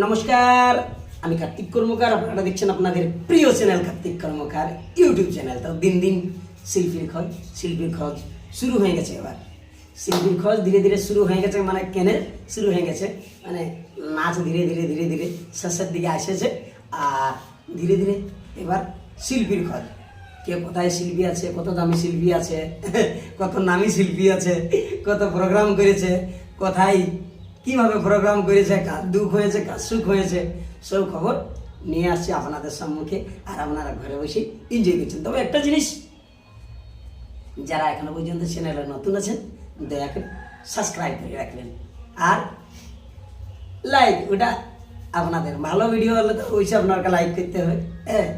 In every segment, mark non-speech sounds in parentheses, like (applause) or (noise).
নমস্কার, আমি কার্তিক কর্মকার, আপনারা দেখছেন আপনাদের প্রিয় channel Kartik Karmakar YouTube channel. তো দিন দিন শিল্পীর খোঁজ শিল্পীর খোঁজ শুরু হয়ে গেছে এবার। শিল্পীর খোঁজ ধীরে ধীরে শুরু হয়ে গেছে মানে কেনে শুরু হয়ে গেছে। মানে নাচ ধীরে ধীরে ধীরে ধীরে শেষের দিকে এসেছে আর ধীরে ধীরে এবার শিল্পীর খোঁজ। কে কোথায় শিল্পী আছে, কত দামি শিল্পী আছে, কত নামি শিল্পী আছে, কত প্রোগ্রাম করেছে, কোথায় কীভাবে প্রোগ্রাম করেছে, কার দুঃখ হয়েছে, কার সুখ হয়েছে, সব খবর নিয়ে আসছি আপনাদের সম্মুখে আর আপনারা ঘরে বসে এনজয় করছেন। তবে একটা জিনিস, যারা এখনও পর্যন্ত চ্যানেলে নতুন আছেন, দয়া করে সাবস্ক্রাইব করে রাখবেন। আর লাইক ওটা আপনাদের ভালো ভিডিও হলে তো ওইসব আপনাকে লাইক করতে হবে। হ্যাঁ।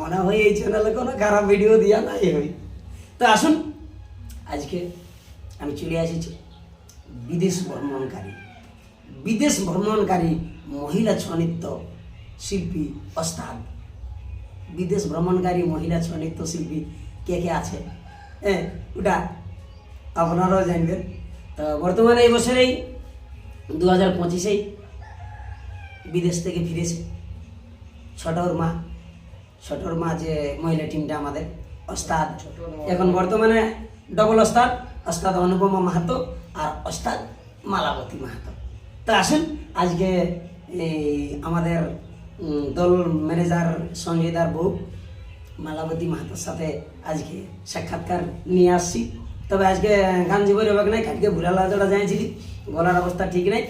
মনে হয় এই চ্যানেলে কোনো খারাপ ভিডিও দেওয়া নাই হই তো আসুন, আজকে আমি চলে এসেছি। বিদেশ ভ্রমণকারী। বিদেশ ভ্রমণকারী মহিলা ছনিত্য শিল্পী ওস্তাদ। বিদেশ ভ্রমণকারী মহিলা ছনিত্য শিল্পী কে কে আছে? হ্যাঁ ওটা আপনারাও জানবেন। তো বর্তমানে এই বছরেই দু হাজার পঁচিশেই বিদেশ থেকে ফিরেছে ছোটর মা। ছোটর মা যে মহিলা টিমটা আমাদের ওস্তাদ। এখন বর্তমানে ডবল ওস্তাদ ওস্তাদ অনুপমা মাহাতো। আর ওস্তাদ মালাবতী মাহাতো। তো আসুন, আজকে আমাদের দল ম্যানেজার সঞ্জয়দার বউ মালাবতী মাহাতোর সাথে আজকে সাক্ষাৎকার নিয়ে আসছি। তবে আজকে গান জীবন হবে নাই? কালকে ভুলা লাজড়া যাইছিলি গলার অবস্থা ঠিক নাই,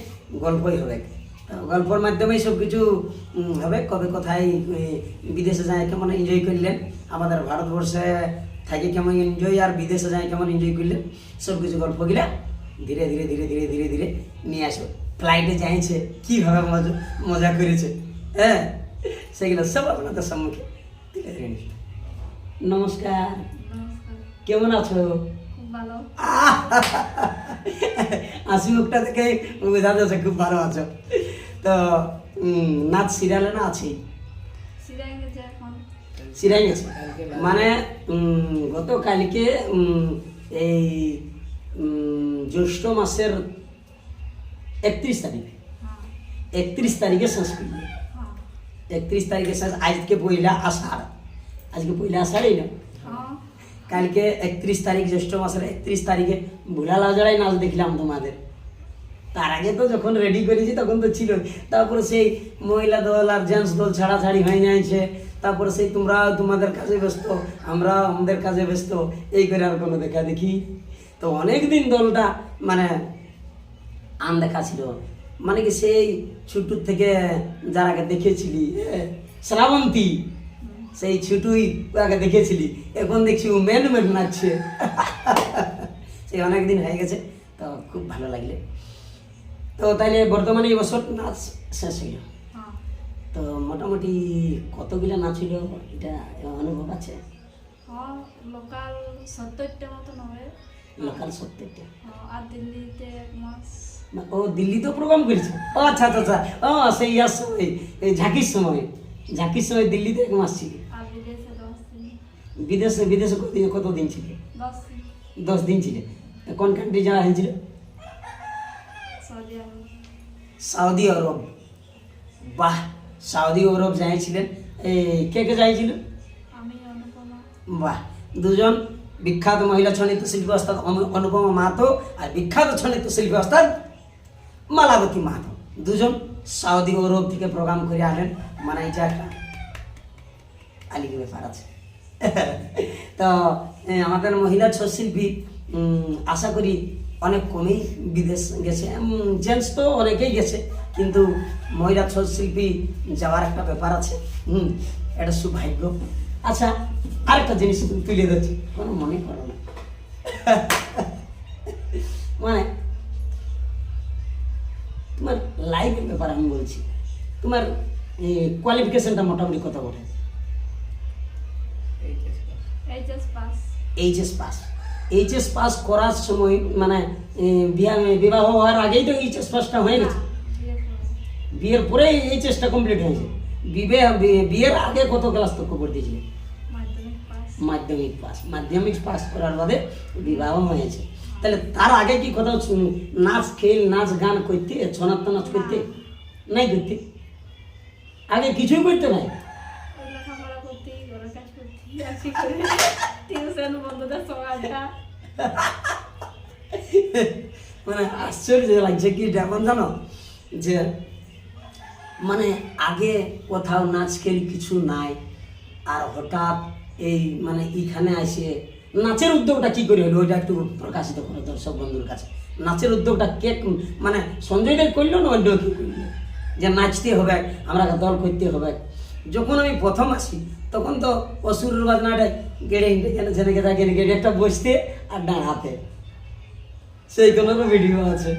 গল্পই হবে গল্পের মাধ্যমেই সব কিছু হবে। কবে কোথায় বিদেশে যায়, কেমন এনজয় করলেন? আমাদের ভারতবর্ষে থাকে কেমন এনজয় আর বিদেশে যায় কেমন এনজয় করলেন? সব কিছু গল্পগুলা ধীরে ধীরে ধীরে ধীরে ধীরে ধীরে নিয়ে আসো ফ্লাইটে যাইছে কীভাবে মজা মজা করেছে হ্যাঁ? সেগুলো সব আপনাদের সম্মুখে ধীরে ধীরে নিয়ে নমস্কার। কেমন আছো! হাসি মুখটা থেকে বোঝা যাচ্ছে খুব ভালো আছো। তো নাচ সিরিয়ালে না আছি? সিরাই গেছে মানে গতকালকে এই জ্যৈষ্ঠ মাসের একত্রিশ তারিখ। হ্যাঁ। একত্রিশ তারিখে শেষ করবে। হ্যাঁ। একত্রিশ তারিখে শেষ। আজকে পয়লা আষাঢ়। আজকে পয়লা আষাঢ়ই না? হ্যাঁ। কালকে একত্রিশ তারিখ জ্যৈষ্ঠ মাসের একত্রিশ তারিখে ভুলা লাজড়াই নাচ দেখলাম তোমাদের। তার আগে তো যখন রেডি করেছি তখন তো ছিল। তারপরে সেই মহিলা দল আর জেন্টস দল ছাড়াছাড়ি হয়ে যাচ্ছে তারপরে সেই তোমরা তোমাদের কাজে ব্যস্ত আমরা আমাদের কাজে ব্যস্ত। এই করে আর কোনো দেখা দেখি? তো অনেক দিন দলটা মানে আনদেখা ছিল। মানে কি সেই ছুটুর থেকে যারাকে দেখেছিলি শ্রাবন্তী সেই ছুটুই আগে দেখেছিলি এখন দেখছি ও মেন মেন নাচছে। (laughs) সেই অনেক দিন হয়ে গেছে তো খুব ভালো লাগলে। তো তাইলে বর্তমানে এই বছর নাচ শেষ হইল হ্যাঁ। তো মোটামুটি কতগুলো নাচ হইল এটা অনুভব আছে? লোকাল সত্তরটা মতন হবে। লোকাল সত্যিটা হ্যাঁ, আর দিল্লিতে এক মাস ও দিল্লিতেও প্রোগ্রাম করেছে। ও আচ্ছা আচ্ছা আচ্ছা। ও সেই ইয়ার সময় এই ঝাঁকির সময়। ঝাঁকির সময় দিল্লিতে এক মাস ছিল। বিদেশে দশ দিন? বিদেশে বিদেশে কতদিন কতদিন ছিল? দশ দিন। দিন ছিল। কোন কান্ট্রি যাওয়া হয়েছিল? Saudi Arab. বাহ সৌদি আরব যাইছিলেন। কে কে যাইছিল? আমি বাহ দুজন। বিখ্যাত মহিলা ছনিত শিল্পী অনু- অনুপমা মাহাতো আর বিখ্যাত ছনিত শিল্পী ওস্তাদ মালাবতী মাহাতো। দুজন সৌদি আরব থেকে প্রোগ্রাম করে আনেন মানে এটা একটা আলিকি ব্যাপার আছে। (laughs) তো আমাদের মহিলা ছৌ শিল্পী আশা করি অনেক কমেই বিদেশ গেছে। জেন্টস তো অনেকেই গেছে, কিন্তু মহিলা ছৌ শিল্পী যাওয়ার একটা ব্যাপার আছে। হুম, এটা সৌভাগ্য। আচ্ছা আরেকটা জিনিস তুলে দিচ্ছি কোনো মনে করো না। মানে তোমার লাইফের ব্যাপার আমি বলছি। তোমার কোয়ালিফিকেশনটা মোটামুটি কত বটে HS pass HS pass pass করার সময় মানে বিবাহ হওয়ার আগেই তো এইচএস পাসটা হয়ে গেছে? বিয়ের পরেই এইচএসটা কমপ্লিট হয়েছে বিবে বিয়ের আগে কত ক্লাস করে দিয়েছিলে? মাধ্যমিক পাস মাধ্যমিক পাস করার বাদে বিবাহ হয়েছে। তাহলে তার আগে কি কোথাও নাচ খেল নাচ গান করতে ছনাত্ম নাচ করতে? নাই করতে? আগে কিছুই করতে নাই? মানে আশ্চর্য লাগছে কি যেমন জানো? যে মানে আগে কোথাও নাচ খেল কিছু নাই। আর হঠাৎ এই মানে এখানে আসে নাচের উদ্যোগটা কি করে হলো? ওইটা একটু প্রকাশিত করো দর্শক বন্ধুর কাছে। নাচের উদ্যোগটা কে মানে সঞ্জয় রায় করল না অন্য কি করল? যে নাচতে হবে, আমরা দল করতে হবে। যখন আমি প্রথম আসি, তখন তো অসুরের বাজনাটা গেড়ে গেড়ে গেড়ে একটা বসতে আর হাতে। সেই কোনো ভিডিও আছে।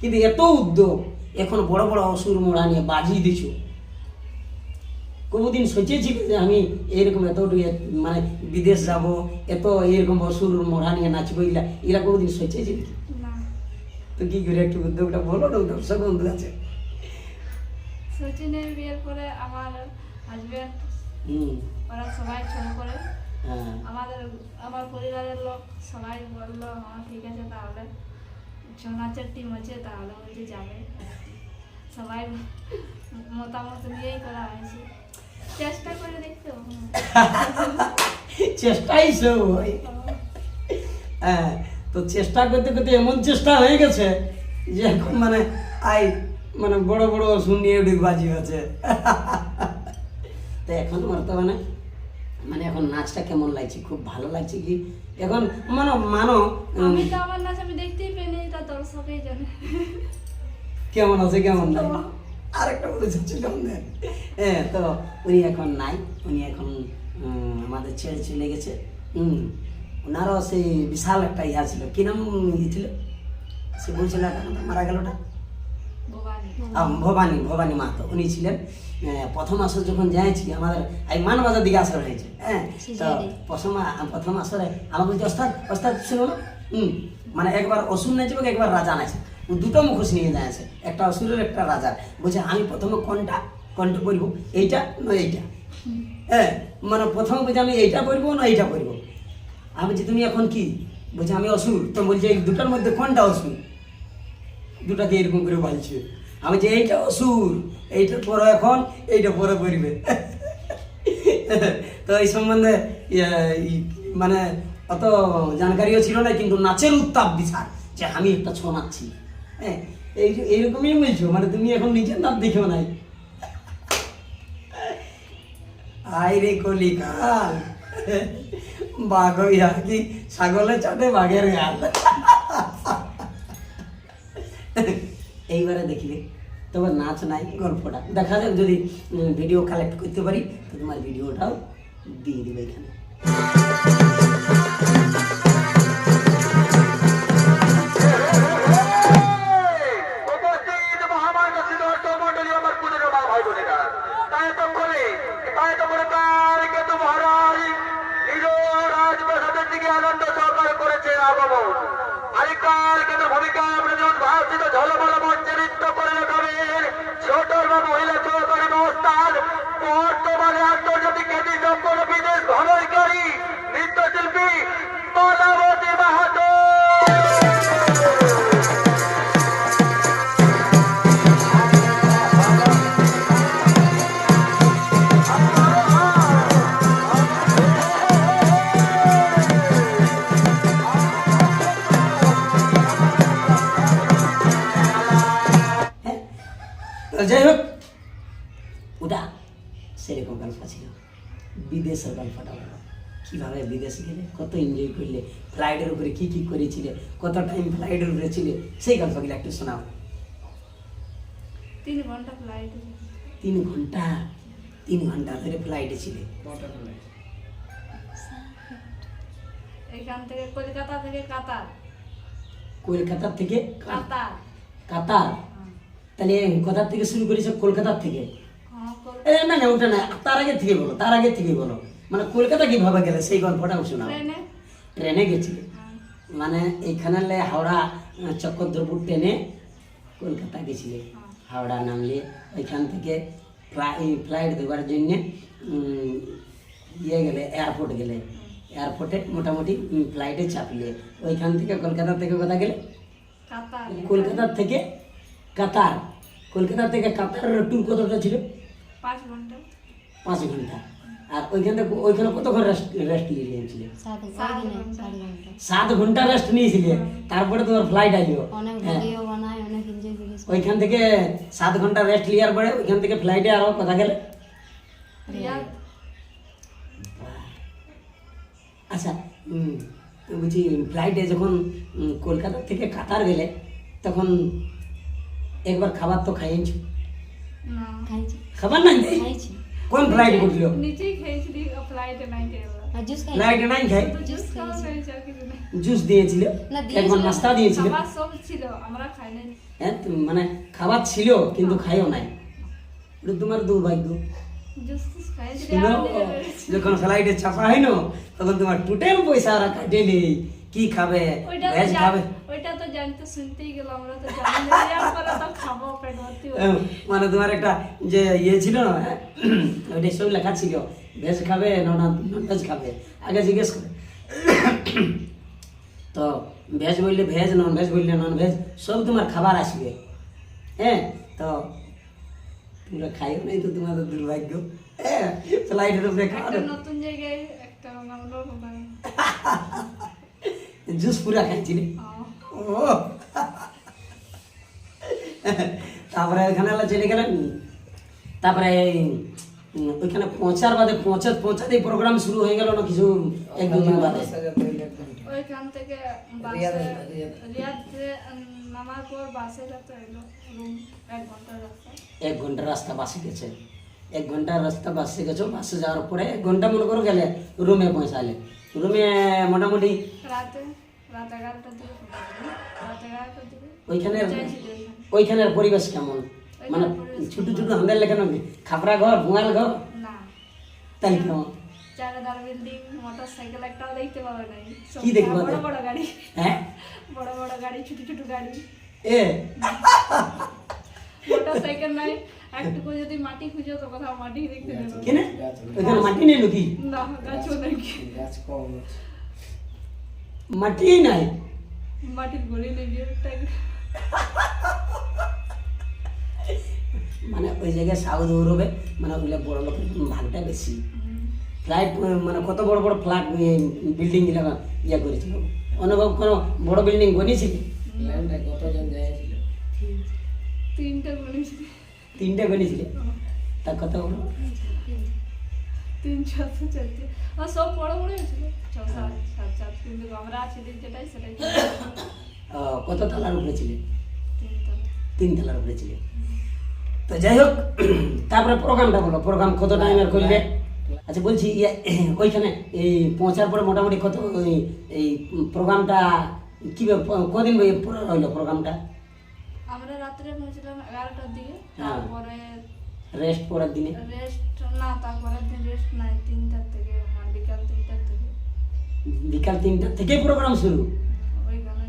কিন্তু এত উদ্যোগ এখন বড় বড় অসুর মোড়া নিয়ে বাজিয়ে দিছো। কোনোদিন সোচেছি যে আমি এরকম এত মানে বিদেশ যাব এত এরকম অসুর মোড়া নিয়ে নাচবো এগুলা এগুলা কোনোদিন সোচেছি নাকি? না। তো কি করে একটু উদ্যোগটা বলো না দর্শক বন্ধু আছে। সচিনের বিয়ের পরে আমার হাজব্যান্ড হুম। ওরা সবাই করে। হ্যাঁ। আমাদের আমার পরিবারের লোক সবাই বলল হ্যাঁ ঠিক আছে তাহলে ছৌ নাচের টিম আছে তাহলে বলছে যাবে। সবাই মতামত নিয়েই করা হয়েছে। চেষ্টা করে দেখতে চেষ্টাই সব হয় হ্যাঁ তো চেষ্টা করতে করতে এমন চেষ্টা হয়ে গেছে যে এখন মানে আই মানে বড় বড় শূন্য উঠে বাজি আছে তো এখন বর্তমানে মানে এখন নাচটা কেমন লাগছে খুব ভালো লাগছে কি? এখন মানে মানো আমি তো আমার নাচ আমি দেখতেই পাইনি তা দর্শকেই জানে। কেমন আছে কেমন নাই? আরেকটা বলেছে কেমন হ্যাঁ তো উনি এখন নাই উনি এখন আমাদের ছেড়ে চলে গেছে। হুম ওনারও সেই বিশাল একটা ইয়া ছিল। কি নাম ইয়ে ছিল? সে বলছিল মারা গেলটা ভবানী। ভবানী ভবানী মাহাতো উনি ছিলেন। প্রথম আসর যখন যাইছি আমাদের এই মানবাজার দিকে আসর হয়েছে হ্যাঁ? তো প্রথম প্রথম আসরে আমাকে বলছে ওস্তাদ ওস্তাদ শুনো না হুম মানে একবার অসুর নাচবে একবার রাজা নাচে ও দুটো মুখোশ নিয়ে যাচ্ছে একটা অসুরের একটা রাজার। বলছে আমি প্রথমে কোনটা? কোনটা পড়ব এইটা না এইটা? হ্যাঁ মানে প্রথমে বলছে আমি এইটা পড়ব না এইটা পড়ব আমি বলছি তুমি এখন কি? বলছে আমি অসুর। তো বলছে এই দুটার মধ্যে কোনটা অসুর? দুটাকে এরকম করে বলছে। আমি যে এইটা অসুর এইটা পরে এখন এইটা পরে করবে (laughs) তো এই সম্বন্ধে ইয়ে, মানে অত জানকারিও ছিল না কিন্তু নাচের উত্তাপ বিশাল। যে আমি একটা ছ নাচছি। হ্যাঁ এই এইরকমই বলছো মানে তুমি এখন নিজের নাচ দেখেও নাই। আই রে কলিকাল। বাঘ কি ছাগলে চাটে বাঘের গাল? এইবারে দেখলে, তোমার নাচ নাই, গল্পটা। দেখা যাক যদি ভিডিও কালেক্ট করতে পারি, তো তোমার ভিডিওটাও দিয়ে দিবে এখানে। আগমন আরে কালকেতুর ভূমিকা আপনি যেমন ভাষিত ঝলমল মঞ্চে নৃত্য করে দেখাবেন ছোট বা মহিলা সহকারী অবস্থান বর্তমানে আন্তর্জাতিক খ্যাতি সম্পন্ন বিদেশ ভ্রমণকারী তো যাই হোক। ওটা সেরকম গল্প ছিল। বিদেশের গল্পটা বলো কীভাবে বিদেশে গেলে কত এনজয় করলে ফ্লাইটের উপরে কী কী করেছিলে কত টাইম ফ্লাইটের উপরে ছিলে সেই গল্পগুলো একটু শোনাও। তিন ঘণ্টা ফ্লাইট তিন ঘণ্টা তিন ঘণ্টা ধরে ফ্লাইটে ছিলে। এখান থেকে কলকাতা থেকে কাতার। কলকাতার থেকে কাতার। কাতার? তাহলে কোথার থেকে শুরু করেছ কলকাতার থেকে? হ্যাঁ না না ওটা না তার আগে থেকে বলো তার আগে থেকে বলো। মানে কলকাতা কীভাবে গেলে? সেই গল্পটাও শোনাও। ট্রেনে? গেছিলে হ্যাঁ, মানে এইখানে হাওড়া আহ, চক্রধরপুর ট্রেনে কলকাতা গেছিলে। হাওড়া নামলে ওইখান থেকে ফ্লাই ফ্লাইট দেওয়ার জন্যে ইয়ে গেলে এয়ারপোর্ট গেলে। এয়ারপোর্টে মোটামুটি ফ্লাইটে চাপলে ওইখান থেকে কলকাতা থেকে কোথা গেলে? কাতার। কলকাতা থেকে কাতার। কলকাতা থেকে কাতারের ট্যুর কতটা ছিল? পাঁচ ঘণ্টা। পাঁচ ঘণ্টা। আর ওইখান থেকে ওইখানে কতক্ষণ রেস্ট রেস্ট নিয়েছিলে সাত সাত ঘণ্টা। রেস্ট নিয়েছিলে? তারপরে তোমার ফ্লাইট আসলো হ্যাঁ। ভিডিও বানায় অনেক এনজয় করিস ওইখান থেকে সাত ঘণ্টা রেস্ট নেওয়ার পরে ওইখান থেকে ফ্লাইটে আরও কথা গেলে? আচ্ছা বলছি ফ্লাইটে যখন কলকাতা থেকে কাতার গেলে তখন একবার খাবার তো খাইয়েছ। না। খাইছি। খাবার নাই? খাইছি। কোন ফ্লাইট উঠল নিচেই খেয়েছিলি ফ্লাইটে নাই জুস খাইছি ফ্লাইটে নাই খাই? জুস খাওয়া হয়েছে আর কিছু নেই জুস দিয়েছিল। একবার নাস্তা দিয়েছিল। খাবার সব ছিল আমরা খাই নাই। হ্যাঁ মানে খাবার ছিল কিন্তু খাইও নাই। এটা তোমার দুর্ভাগ্য। যখন ফ্লাইটে চাপা হয় না তখন তোমার টোটাল পয়সা ওরা কাটে নেই কি খাবে? ওইটা তো ভেজ জান- খাবে? ওইটা তো জানতে শুনতেই গেল আমরা তো জানি না এরপরে তো খাব পেট ভর্তি হয়ে। এম, মানে তোমার একটা যে ইয়ে ছিল না হ্যাঁ, ওইটা সব লেখা ছিল ভেজ খাবে না নন ভেজ খাবে? আগে জিজ্ঞেস করে। তো ভেজ বললে ভেজ নন ভেজ বললে নন ভেজ সব তোমার খাবার আসবে। হ্যাঁ? তো তোমরা খাইও নাই তো তোমাদের দুর্ভাগ্য। হ্যাঁ? ফ্লাইটের উপরে খাওয়া একটা নতুন জায়গায় একটা অন্য (laughs) জুস পুরা খাইছিলে ও। তারপরে ওইখানে চলে গেলেন। তারপরে ওইখানে পৌঁছার বাদে পৌঁছা পৌঁছাতেই প্রোগ্রাম শুরু হয়ে গেল না কিছু এক দু দিন বাদে? ওইখান থেকে নামার পর বাসে যেতে হলো রুম এক ঘণ্টার রাস্তা। এক ঘণ্টা রাস্তা বাসে গেছে। এক ঘণ্টা রাস্তা বাসে গেছো বাসে যাওয়ার পরে এক ঘণ্টা মনে করো গেলে রুমে পৌঁছালে। রুমে মোটামুটি রাতে রাত এগারোটার দিকে পৌঁছালাম। রাত এগারোটার দিকে ওইখানে ওইখানের পরিবেশ কেমন? মানে ছোট ছোট হাঁদের লেখা নাকি? খাপড়া ঘর ভুয়াল ঘর? না। তাই কেমন? চারদার বিল্ডিং মোটর সাইকেল একটাও দেখতে পাবে নাই। কি দেখতে বড় বড় গাড়ি। হ্যাঁ? বড় বড় গাড়ি ছোট ছোট গাড়ি। এ? মোটর সাইকেল নাই। একটুকু যদি মাটি খুঁজো তো কোথাও মাটি দেখতে দেবো। কেনে? ওইখানে মাটি নেই নাকি? না গাছও নাকি মাটি নাই? মাটির মানে ওই জায়গায় সাউথ ইউরোপে মানে ওগুলো বড় লোকের ভাগটা বেশি। ফ্লাইট মানে কত বড় বড় ফ্ল্যাট বিল্ডিংগুলো ইয়ে করেছিল। অনুভব কোনো বড় বিল্ডিং বনিয়েছিল তিনটা গড়ি তিনটে বনিয়েছিল তা কত বড় তিন চারটে আর সব বড় বড় ছিল ছ সাত সাত সাত কিন্তু আমরা আছি যেটাই সেটাই। কত তলার উপরে ছিলে? তিনটা তিন তলার উপরে ছিলে। তো যাই হোক তারপরে প্রোগ্রামটা বলো। প্রোগ্রাম কত টাইমের করলে? আচ্ছা বলছি ওইখানে এই পৌঁছার পরে মোটামুটি কত ওই এই প্রোগ্রামটা কীভাবে কদিন পুরো হইল প্রোগ্রামটা আমরা রাত্রে পৌঁছলাম এগারোটার দিকে। তারপরে রেস্ট পরের দিনে? রেস্ট না তারপরের দিন রেস্ট নাই তিনটার থেকে মানে বিকাল তিনটার থেকে। বিকাল তিনটা থেকেই প্রোগ্রাম শুরু? ওইখানে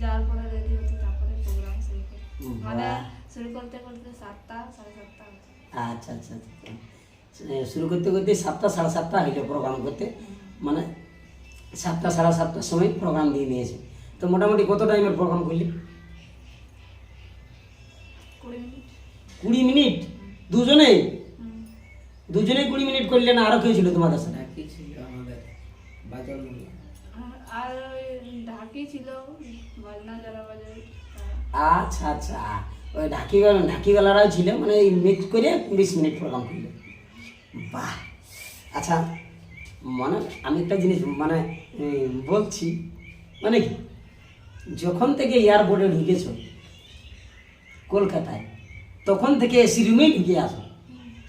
যাওয়ার পরে রেডি হতে তারপরে প্রোগ্রাম শুরু মানে শুরু করতে করতে সাতটা সাড়ে সাতটা আচ্ছা আচ্ছা আচ্ছা। শুরু করতে করতে সাতটা সাড়ে সাতটা হইল প্রোগ্রাম করতে। মানে সাতটা সাড়ে সাতটার সময় প্রোগ্রাম দিয়ে নিয়েছে। তো মোটামুটি কত টাইমের প্রোগ্রাম করলি? কুড়ি মিনিট? দুজনেই? দুজনে কুড়ি মিনিট করলে না আরও কেউ ছিল তোমাদের সাথে? আর ঢাকি ছিল বাজনা যারা বাজে আচ্ছা আচ্ছা। ওই ঢাকি গেল ঢাকি গলারাও ছিল মানে মিক্স করে বিশ মিনিট প্রোগ্রাম করল। বাহ! আচ্ছা মানে আমি একটা জিনিস মানে বলছি মানে কি? যখন থেকে এয়ারপোর্টে ঢুকেছ কলকাতায় তখন থেকে এসি রুমেই ঢুকে আসো।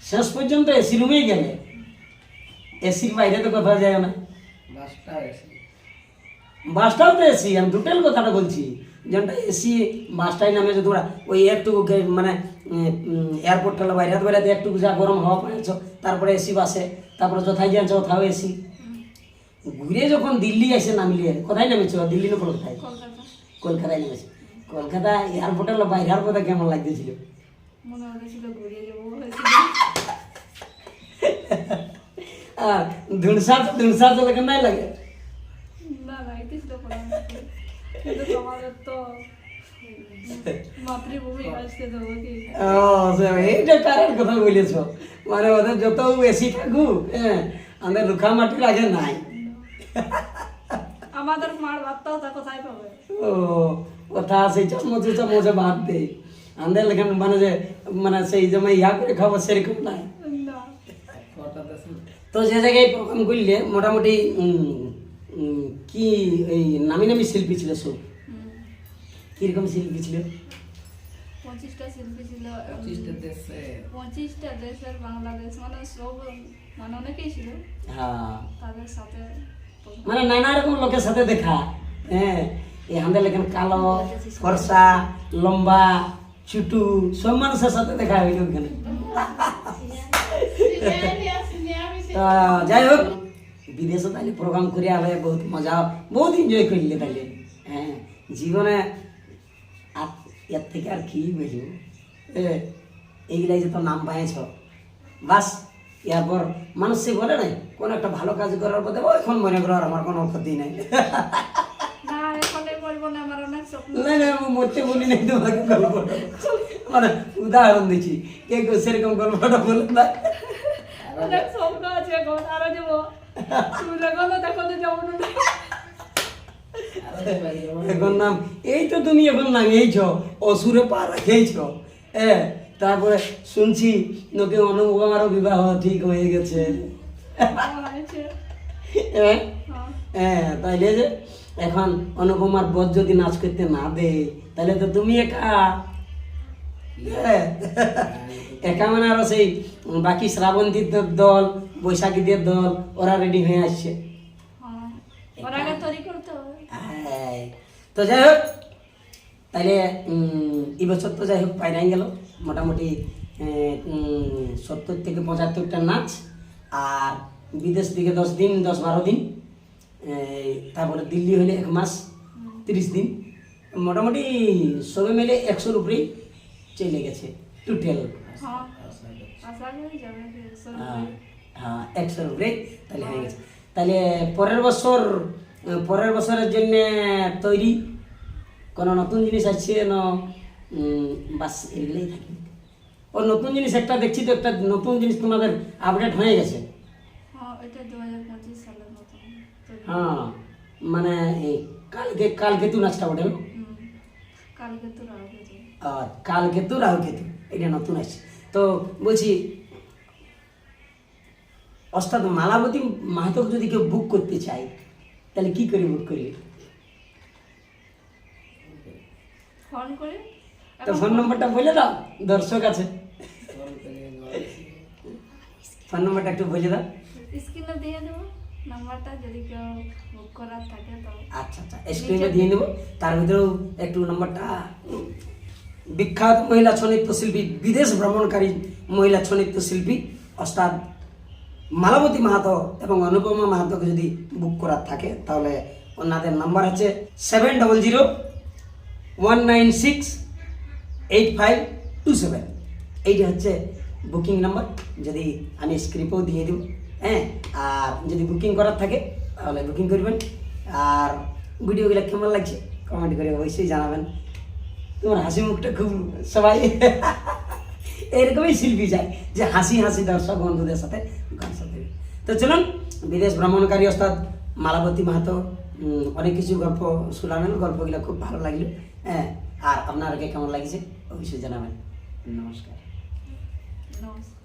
শেষ পর্যন্ত এসি রুমেই গেলে। এসির বাইরে তো কোথাও যায় না। বাসটাও তো এসি আমি টোটাল কথাটা বলছি। যেমনটা এসি বাসটাই নামে যে তোমরা ওই একটু গে- মানে এয়ারপোর্ট টালা বাইরে বেড়াতে একটু যা গরম হাওয়া পাইছ তারপরে এসি বাসে তারপরে যথায় যাচ্ছ কোথাও এসি ঘুরে যখন দিল্লি এসে নামিলে কোথায় নেমেছ? দিল্লি না কলকাতায়? কলকাতা। কলকাতায় নেমেছে। কলকাতা এয়ারপোর্টের বাইরের কথা কেমন লাগতেছিল? মনে হয়েছিল ঘুরিয়ে যাব হয়েছিল আর ধুনসা ধুনসা তো লাগে নাই লাগে না না ইতিস তো পড়া কিন্তু তোমাদের তো মাতৃভূমি আসতে দেবো কি ও সে এইটা কারের কথা বলেছ মানে ওদের যত এসি থাকুক হ্যাঁ আমাদের লুকা মাটি লাগে নাই আমাদের মার ভাতটাও তা কোথায় পাবে ও কথা সেই চামচে চামচে ভাত দেয় আমাদের লেখান মানে যে মানে সেই জমে ইয়া করে খাব সেরকম নাই। না তো যে জায়গায় প্রোগ্রাম করলে মোটামুটি কি এই নামি নামি শিল্পী ছিল সব। কীরকম শিল্পী ছিল? পঁচিশটা শিল্পী ছিল পঁচিশটা দেশের। বাংলাদেশ মানে সব মানে অনেকেই ছিল। হ্যাঁ। তাদের সাথে মানে নানা রকম লোকের সাথে দেখা। হ্যাঁ আমাদের লেখান কালো ফর্সা লম্বা ছুটু সব মানুষের সাথে দেখা হইল ওখানে তা যাই হোক বিদেশে তাহলে প্রোগ্রাম করে আলে বহুত মজা বহুত এনজয় করলে তাহলে হ্যাঁ। জীবনে আর এর থেকে আর কি বলব? এ, এইগুলাই যে তো নাম পাইছ বাস এরপর মানুষ সে বলে নাই কোন একটা ভালো কাজ করার পথে এখন মনে করো আর আমার কোনো ক্ষতি নাই। (laughs) না না আমি মরতে বলি নাই তোমাকে গল্পটা মানে উদাহরণ দিচ্ছি। কে কেউ সেরকম গল্পটা বলে না। অনেক স্বপ্ন আছে এখন আরও যাব। তুমি দেখো না দেখো তো যাব এখন নাম এই তো তুমি এখন নামিয়েছ অসুরে পা রাখেছ এ তারপরে শুনছি নাকি অনুপমারও বিবাহ ঠিক হয়ে গেছে। হ্যাঁ। হ্যাঁ তাইলে যে এখন অনুপমার বধ যদি নাচ করতে না দে তাহলে তো তুমি একা। একা মানে আরও সেই বাকি শ্রাবন্তীদের দল বৈশাখীদের দল ওরা রেডি হয়ে আসছে। হ্যাঁ তো যাই হোক তাহলে এবছর তো যাই হোক পাইরাই গেল। মোটামুটি সত্তর থেকে পঁচাত্তরটা নাচ আর বিদেশ থেকে দশ দিন দশ বারো দিন। তারপরে দিল্লি হলে এক মাস তিরিশ দিন। মোটামুটি সবে মিলে একশোর উপরেই চলে গেছে টোটাল হ্যাঁ সব হ্যাঁ একশোর উপরে তাহলে হয়ে গেছে। তাহলে পরের বছর পরের বছরের জন্য তৈরি কোনো নতুন জিনিস আসছে না বাস এগুলোই থাকি। ও নতুন জিনিস একটা দেখছি তো একটা নতুন জিনিস তোমাদের আপডেট হয়ে গেছে। হ্যাঁ এটা দু হাজার পঁচিশ সালের মতন তৈরি। হ্যাঁ মানে এই কালকে কালকেতু নাচটা তো আর কালকেতু রাহু কেতু এটা নতুন আসছে। তো বলছি অর্থাৎ মালাবতী মাহাতক যদি কেউ বুক করতে চায় তাহলে কি করে বুক করি ফোন করে? তো ফোন নম্বরটা বলে দাও দর্শক আছে। ফোন নম্বরটা একটু বলে দাও। স্ক্রিনে দিয়ে দেবো। নাম্বারটা যদি কেউ বুক করার থাকে তো আচ্ছা আচ্ছা স্ক্রিনে দিয়ে দেবো। তার ভিতরেও একটু নম্বরটা বিখ্যাত মহিলা ছৌ নৃত্যশিল্পী বিদেশ ভ্রমণকারী মহিলা ছৌ নৃত্যশিল্পী অর্থাৎ মালাবতী মাহাতো এবং অনুপমা মাহাতোকে যদি বুক করার থাকে তাহলে ওনাদের নাম্বার হচ্ছে seven double zero one nine six eight five two seven এইটা হচ্ছে বুকিং নাম্বার যদি আমি স্ক্রিপেও দিয়ে দেব। হ্যাঁ আর যদি বুকিং করার থাকে, তাহলে বুকিং করবেন। আর ভিডিওগুলো কেমন লাগছে কমেন্ট করে অবশ্যই জানাবেন। তোমার হাসি মুখটা খুব, সবাই (laughs) এরকমই শিল্পী চাই যে হাসি হাসি দর্শক বন্ধুদের সাথে তো চলুন, বিদেশ ভ্রমণকারী অর্থাৎ মালাবতী মাহাতো অনেক কিছু গল্প শোনাবেন, গল্পগুলো খুব ভালো লাগল হ্যাঁ আর আপনারকে কেমন লাগছে, অবশ্যই জানাবেন। নমস্কার। নমস্কার।